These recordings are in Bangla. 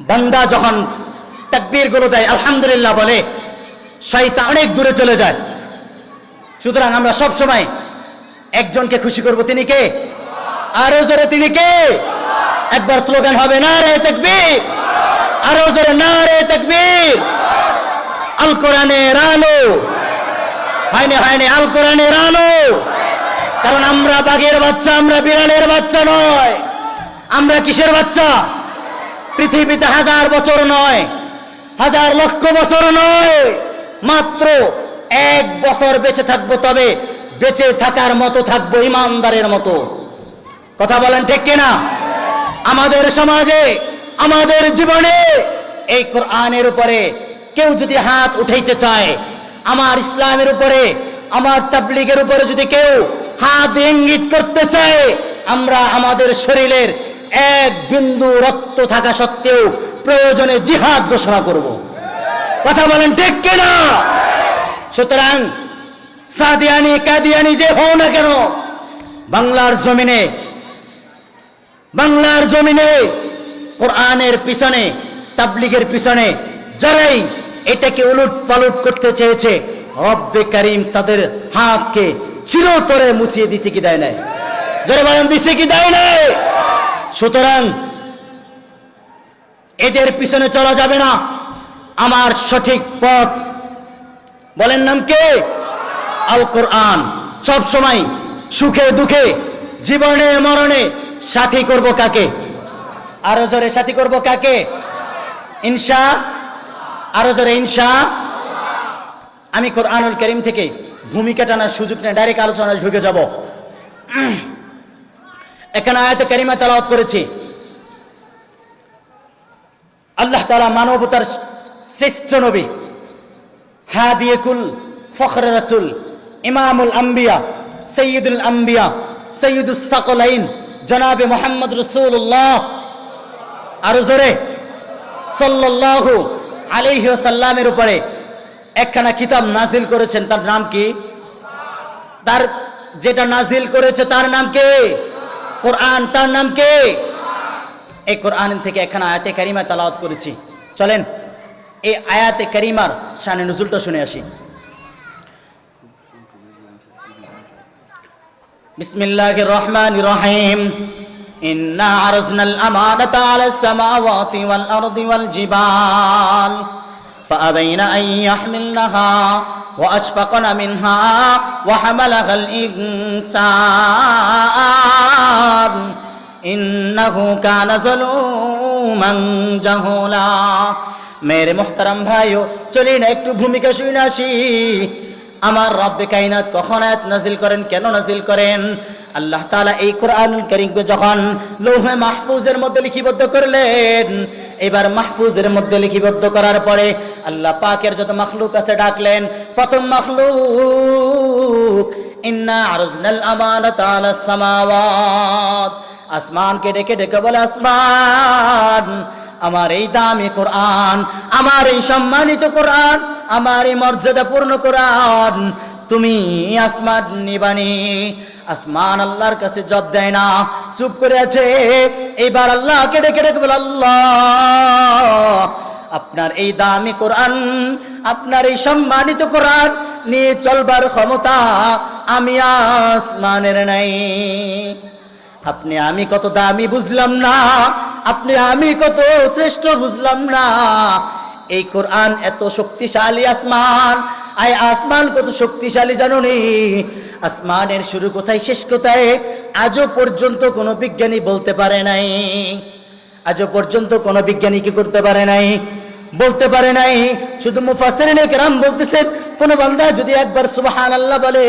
বান্দা যখন তাকবীরগুলো দেয়, আলহামদুলিল্লাহ বলে, শয়তান অনেক দূরে চলে যায়। সুতরাং আমরা সব সময় একজনকে খুশি করব, তিনি কে? আরও জোরে তিনি কে? একবার স্লোগান হবে না রে তাকবীর। আরও জোরে না রে তাকবীর। আল কোরআনের আলো হয়নি হয়নি, আল কোরআনের আলো কারণ আমরা বাঘের বাচ্চা, আমরা বিড়ালের বাচ্চা নয়। আমরা কিসের বাচ্চা? পৃথিবীতে হাজার বছর নয়, হাজার লক্ষ বছর নয়, মাত্র এক বছর বেঁচে থাকব তবে, বেঁচে থাকার মতো থাকব ইমানদারের মতো। কথা বলেন ঠিক কিনা? আমাদের সমাজে, আমাদের জীবনে এই কোরআনের উপরে কেউ যদি হাত উঠাইতে চায়, আমার ইসলামের উপরে, আমার তাবলিগের উপরে যদি কেউ হাত ইঙ্গিত করতে চায়, আমরা আমাদের শরীরের এক বিন্দু রক্ত থাকা সত্ত্বেও প্রয়োজনে জিহাদ ঘোষণা করব। কথা বলেন ঠিক কিনা? সুতরাং সাদিয়ানি, কাদিয়ানি যে হও না কেন, বাংলার জমিনে বাংলার জমিনে কোরআনের পিছনে, তাবলিগের পিছনে যারাই এটাকে উলট পালট করতে চেয়েছে, রব্বে করিম তাদের হাতকে চিরতরে মুছিয়ে দিছে কি দেয় নাই? জোরে বলেন, দিছে কি দেয় নাই? সুতরাং এদের পিছনে চলা যাবে না। আমার সঠিক পথ। বলেন নাম কে? আল কোরআন। সব সময় সুখে দুঃখে, জীবনে মরণে সাথী করব কাকে? আরও জোরে সাথী করব কাকে? ইনসা আরও জোরে ইনসা আমি কোরআনুল করিম থেকে ভূমিকা টানার সুযোগ নেই ডাইরেক্ট আলোচনায় ঢুকে যাব। এখানে আয়াতে কারিমা তেলাওয়াত করেছি। আল্লাহ তালা মানবতার শ্রেষ্ঠ নবী, হাদিয়াকুল ফখর রাসূল, ইমামুল আম্বিয়া সৈয়দুল আম্বিয়া সৈয়দুস সাকলাইন, জনাবে মোহাম্মদ রসুল্লাহ আরও জোরে, সাল্লাল্লাহু আলাইহি সাল্লামের উপরে একখানা কিতাব নাজিল করেছেন, তার নাম কি? তার যেটা নাজিল করেছে, তার নাম কে? কোরআন তার নাম কে এই কোরআন থেকে একখানা আয়াতে কারিমা তালাওয়াত করেছি চলেন এই আয়াতে কারিমার শানে নজুলটা শুনে আসি بسم الله الرحمن الرحيم إنا عرضنا الأمانة على السماوات والأرض والجبال فأبين أن يحملنها وأشفقن منها وحملها الإنسان إنه كان ظلوما جهولا মেরে মোহতারাম ভাইও চলি না একটু ভূমিকা শুনে আসি আমার রব্বে কাইনাত কখন আয়াত নাজিল করেন কেন নাজিল করেন আল্লাহ তাআলা এই কোরআনুল কারীমকে যখন লৌহে মাহফুজের মধ্যে লিপিবদ্ধ করলেন এবার মাহফুজের মধ্যে লিপিবদ্ধ করার পরে আল্লাহ পাকের যত মাখলুক আছে ডাকলেন প্রথম মাখলুক ইন্না আসমানকে ডেকে ডেকে বলে, আসমান, আমার এই দামি কোরআন, আমার এই সম্মানিত কোরআন, আমার এই মর্যাদাপূর্ণ কোরআন, তুমি আসমান নিবানি, আসমান আল্লাহর কাছে জব দেয় না। চুপ করে আছে। এইবার আল্লাহ আল্লাহকে ডেকে ডেকে বলে, আল্লাহ, আপনার এই দামি কোরআন, আপনার এই সম্মানিত কোরআন নিয়ে চলবার ক্ষমতা আমি আসমানের নাই। আপনি আমি কত দামি বুঝলাম না, আপনি আমি কত শ্রেষ্ঠ বুঝলাম না। এই কোরআন এত শক্তিশালী আসমান আই আসমান কত শক্তিশালী জানো নি আসমানের শুরু কোথায়, শেষ কোথায়, আজও পর্যন্ত কোনো বিজ্ঞানী বলতে পারে নাই। আজও পর্যন্ত কোনো বিজ্ঞানী কি করতে পারে নাই? বলতে পারে নাই। শুধু মুফাসসিরিনে কেরাম বলতেছেন কোন বান্দা যদি একবার সুবাহান আল্লাহ বলে,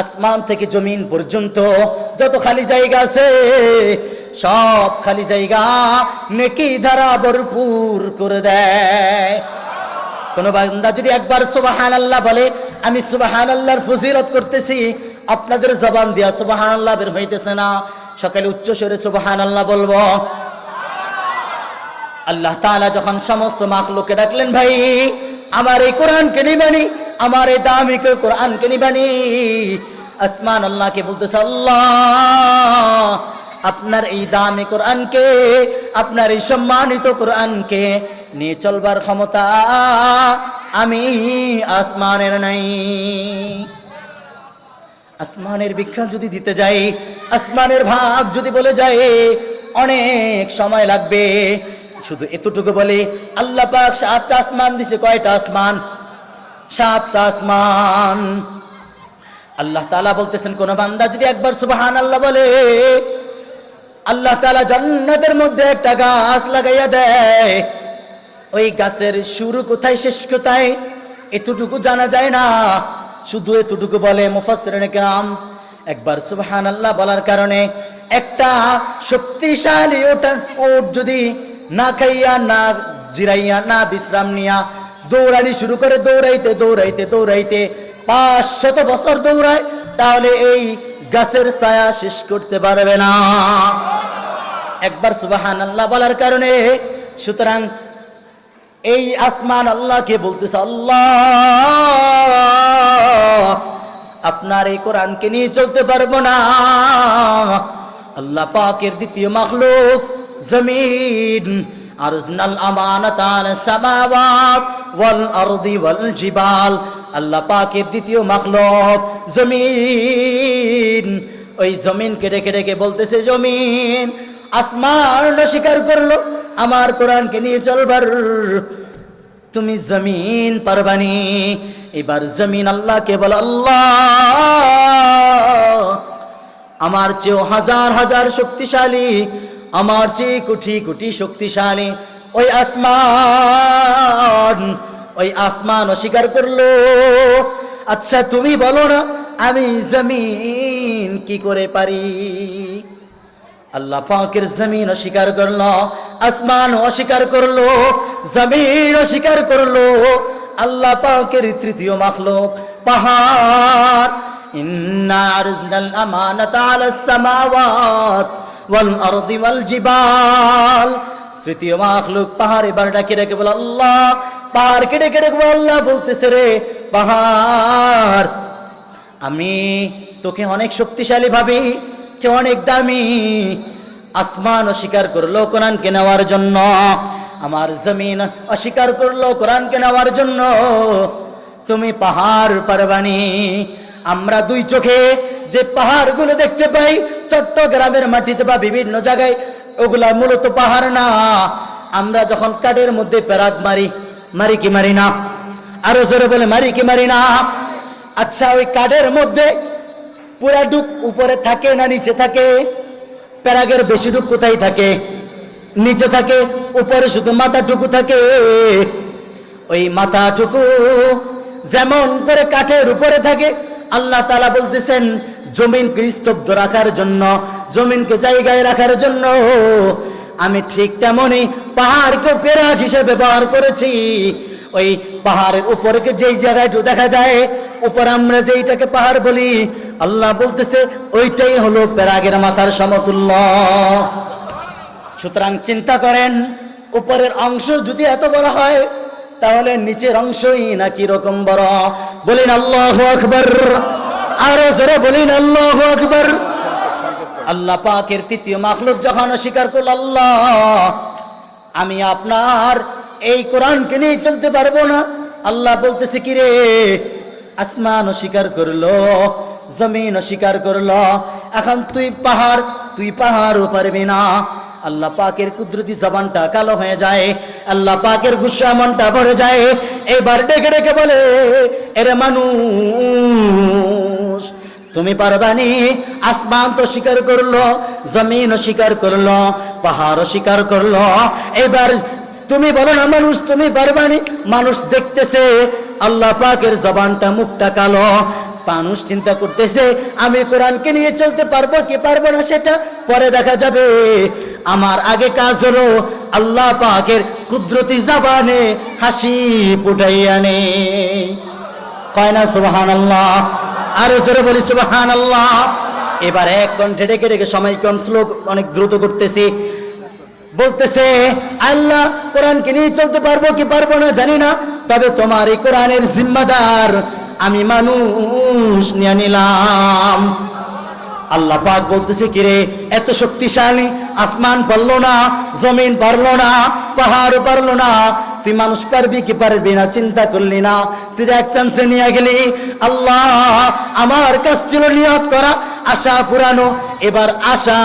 আসমান থেকে জমিন পর্যন্ত যত খালি জায়গা আছে, সব খালি জায়গা নেকি ধারা ভরপুর করে দেয়। কোন বান্দা যদি একবার সুবাহান আল্লাহ বলে, আমি সুবাহান আল্লাহর ফজিলত করতেছি, আপনাদের জবান দিয়া সুবাহান আল্লাহ বের হইতেছে না। সকালে উচ্চ স্বরে সুবাহান আল্লাহ বলব আল্লাহ তালা যখন সমস্ত মাখলুকে ডাকলেন, ভাই, আমার এই কোরআনকে নিবানি আমার এই দামি কোরআনকে নিবানি আসমান আল্লাহকে বলতেছে, আল্লাহ, আপনার এই দামি কোরআনকে, আপনার এই সম্মানিত কোরআনকে নিয়ে চলবার ক্ষমতা আমি আসমানের নাই। আসমানের ভিক্ষা যদি দিতে যাই, আসমানের ভাগ যদি বলে যায় অনেক সময় লাগবে শুধু এতটুকু বলে, আল্লাহ পাক সাতটা আসমান দিছে, কয়টা আসমান? সাতটা আসমান। আল্লাহ তাআলা বলতেছেন, কোন বান্দা যদি একবার সুবহান আল্লাহ বলে, আল্লাহ তাআলা জান্নাতের মধ্যে একটা গাছ লাগাইয়া দেয়। ওই গাছের শুরু কোথায়, শেষ কোথায়, এতটুকু জানা যায় না। শুধু এতটুকু বলে, মুফাসসিরিন কিরাম, একবার সুবহান আল্লাহ বলার কারণে একটা শক্তিশালী ওটা ওট যদি না খাইয়া, না জিরাইয়া, না বিশ্রাম নিয়া দৌড়ানি শুরু করে, দৌড়াইতে দৌড়াইতে দৌড়াইতে পাঁচ শত বছর দৌড়ায়, তাহলে এই গাছের ছায়া শেষ করতে পারবে না। একবার সুবাহান আল্লাহ বলার কারণে সুতরাং এই আসমান আল্লাহকে বলতেছে, আল্লাহ, আপনার এই কোরআনকে নিয়ে চলতে পারব না। আল্লাহ পাকের দ্বিতীয় মাখলুক জমিন। আরজনাল আমানাত আলা সামাওয়াত ওয়াল আরদি ওয়াল জিবাল। আল্লাহ পাকের দ্বিতীয় মাখলুক জমিন। ওই জমিনকে ডেকে ডেকে বলতেছে, জমিন আসমান স্বীকার করল? আমার কোরআনকে নিয়ে চলবার। তুমি জমিন পারবানি। এবার জমিন আল্লাহকে বল, আল্লাহ, আমার চেয়েও হাজার হাজার শক্তিশালী আমার চেয়ে কোটি কোটি শক্তিশালী। ওই আসমান ওই আসমান অস্বীকার করল। আচ্ছা তুমি বলো না, আমি জমিন কি করে পারি? আল্লাহ পাকের জমিন অস্বীকার করল, আসমান অস্বীকার করল, জমিন অস্বীকার করল। আল্লাহ পাকের তৃতীয় মাখলুক, পাহাড়। ইন্না আরজনাল আমানাতা আলাস সামাওয়াত। তৃতীয় মাখলুক পাহাড়, এবার ডাকে ডেকে বলে, আল্লাহ! পাহাড় কেটে কেটে বলে, আল্লাহ! বলতেছে রে, পাহাড়, আমি তোকে অনেক শক্তিশালী ভাবি কে অনেক দামি, আসমান অস্বীকার করল কোরআনকে নেওয়ার জন্য, আমার জমিন অস্বীকার করল কোরআনকে নেওয়ার জন্য, তুমি পাহাড় পারবানি, আমরা দুই চোখে যে পাহাড়গুলো দেখতে পাই, চট্টগ্রামের মাটিতে বা বিভিন্ন জায়গায়, ওগুলা মূলত পাহাড় না। আমরা যখন কাঠের মধ্যে প্যারাক মারি মারি কি মারি না? আরও জোরে বলে, মারি কি মারি না? আচ্ছা ওই কাঠের মধ্যে পুরা ডুক উপরে থাকে না নিচে থাকে? প্যারাগের বেশি ডুক কোথায় থাকে? নিচে থাকে, উপরে শুধু মাথাটুকু থাকে। ওই মাথাটুকু যেমন করে কাঠের উপরে থাকে, আল্লাহ তালা বলতেছেন জমিনকে স্তব্ধ রাখার জন্য, জমিনকে জায়গায় রাখার জন্য, আমি ঠিক তেমনই পাহাড়কে পেরাক হিসেবে ব্যবহার করেছি। ওই পাহাড়ের উপরকে যেই জায়গায় দেখা যায়, উপর আমরা যেইটাকে পাহাড় বলি, আল্লাহ বলতেছে, ওইটাই হলো পেরাগের মাথার সমতুল্য। সুতরাং চিন্তা করেন, উপরের অংশ যদি এত বড় হয়, তাহলে নিচের অংশই না কি রকম বড়? বলিন আল্লাহ আকবর। আরও জোরে বলিন, আল্লাহ আকবর। আল্লাহ পাকের তৃতীয় মাখলুক যখন স্বীকার করল, আল্লাহ, আমি আপনার এই কোরআনকে নিয়ে চলতে পারব না। আল্লাহ বলতেছে, কি রে? আসমান স্বীকার করল, জমিন স্বীকার করল, এখন তুই পাহাড়, তুই পাহাড়ও পারবি না। আল্লাহ পাকের কুদরতি জবানটা কালো হয়ে যায়, আল্লাহ পাকের গুসা মনটা ভরে যায়। এবার ডেকে ডেকে বলে, এরে মানুষ তুমি পারবানি আসমান তো স্বীকার করল, জমিন স্বীকার করল, পাহাড় স্বীকার করল। এবার তুমি বলো না, মানুষ তুমি পারবানি মানুষ দেখতেছে, আল্লাহ পাকের জবানটা মুখটা কালো। মানুষ চিন্তা করতেছে, আমি কোরআনকে নিয়ে চলতে পারব কি পারব না সেটা? পরে দেখা যাবে, আমার আগে কাজ হলো আল্লাহ পাকের কুদরতি জবানে হাসি ফুটাই আনে। কয় না সুবাহান আল্লাহ আরও জোরে বলি সুবাহান আল্লাহ এবার এক কণ্ঠে ডেকে ডেকে সময় শ্লোক অনেক দ্রুত করতেছি। বলতেছে, আল্লাহ কোরআনকে নিয়ে চলতে পারব কি পারব না জানি না, তবে তোমার এই কোরআনের জিম্মাদার আমি মানুষ নিয়ে নিলাম। আল্লাহ পাক বলতেছে, কিরে, এত শক্তিশালী, আসমান পারল না, জমিন পারল না পাহাড় পারল না তুই মানুষ পারবি কি পারবি না, চিন্তা করলি না। তুই এক নিয়ে গেলি। আল্লাহ আমার কাজ ছিল নিয়ত করা, আশা পুরানো। এবার আশা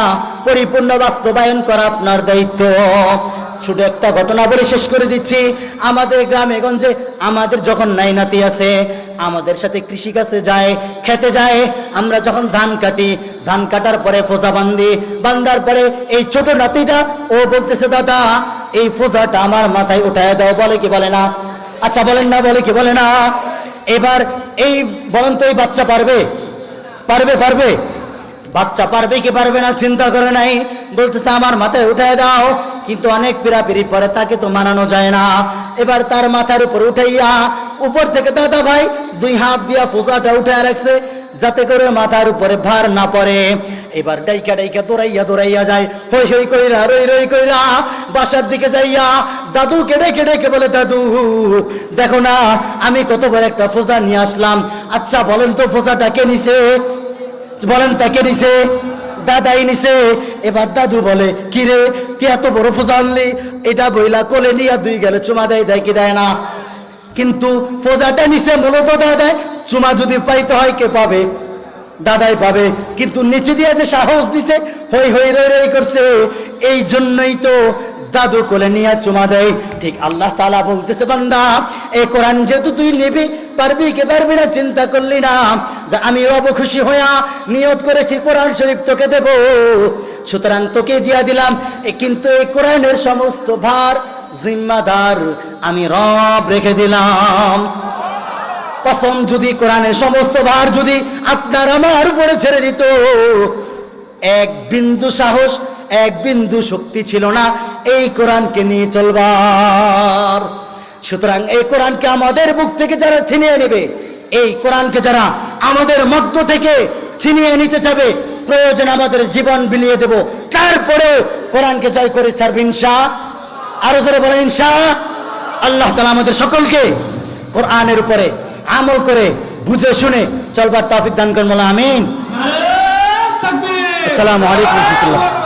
পরিপূর্ণ বাস্তবায়ন করা আপনার দায়িত্ব। শুধু একটা ঘটনা বলে শেষ করে দিচ্ছি। আমাদের গ্রামে গঞ্জে আমাদের যখন নাই নাতি আছে, আমাদের সাথে কৃষি কাছে যায়, খেতে যায়। আমরা যখন ধান কাটি, ধান কাটার পরে ফোজা বান্ধি বান্ধার পরে এই ছোট নাতিটা, ও বলতেছে, দাদা এই ফোজাটা আমার মাথায় উঠায় দাও, বলে কি বলে না? আচ্ছা বলেন না, বলে কি বলে না? এবার এই, বলেন তো এই বাচ্চা পারবে? পারবে পারবে? বাচ্চা পারবে কি পারবে না? চিন্তা করে নাই। বলতেছে, আমার মাথায় উঠায় দাও। কিন্তু অনেক পিড়াপিড়ি পরে তাকে তো মানানো যায় না। এবার তার মাথার উপর উঠাইয়া, উপর থেকে দাদা ভাই দুই হাত দিয়া ফোসাটা উঠায় রাখছে। যাতে করে মাথার উপরে ভার না পড়ে। এবার ডাইকা ডাইকা দৌড়াইয়া দৌড়াইয়া যায়। হই হই কইরা, রই রই কইরা, বাসার দিকে যাইয়া দাদু কেড়ে কেড়ে কে বলে, দাদু, দেখো না, আমি কত বড় একটা ফোজা নিয়ে আসলাম। আচ্ছা বলেন তো ফোজাটা কে নিছে? বলেন তাকে নিছে? দাদাই নিছে। এবার দাদু বলে কিরে তুই এত বড় ফোজা আনলি? এটা বইলা কোলে নিয়া দুই গেলে চুমা দেয় দেয় কি দেয় না? কিন্তু ফোজাটা নিছে মূলত দাদায় চুমা যদি পাইতে হয়, কে পাবে? দাদাই পাবে। কিন্তু নিচে দিয়ে যে সাহস দিছে, হই হই রই রই করছে, এই জন্যই তো দাদু কোলে নিয়ে চুমা দেয়। ঠিক আল্লাহ তালা বলতেছে, বান্দা এই কোরআন যেহেতু তুই নিবি, পারবি কে পারবি না চিন্তা করলি না। যে আমি অব খুশি হইয়া নিয়ত করেছি, কোরআন শরীফ তোকে দেব। সুতরাং তোকে দিয়া দিলাম। কিন্তু এই কোরআনের সমস্ত ভার জিম্মাদার আমি রব রেখে দিলাম। কসম যদি, কোরআনের সমস্ত ভার যদি আপনার আমার উপরে ছেড়ে দিত। এক বিন্দু সাহস, এক বিন্দু শক্তি ছিল না এই কোরআনকে নিয়ে চলবার। সুতরাং এই কোরআনকে আমাদের বুক থেকে যারা ছিনিয়ে নেবে, এই কোরআনকে যারা আমাদের মধ্য থেকে ছিনিয়ে নিতে চাবে, প্রয়োজন আমাদের জীবন বিলিয়ে দেব। তারপরেও কোরআনকে জয় করে ছাড়বে ইনশা। আরও জোরে বলেন ইনশা। আল্লাহ তালা আমাদের সকলকে কোরআনের উপরে আমল করে বুঝে শুনে চলবার তাফিক দান করেন বলে আমিন। আসসালামু আলাইকুম রহমতুল্লাহ।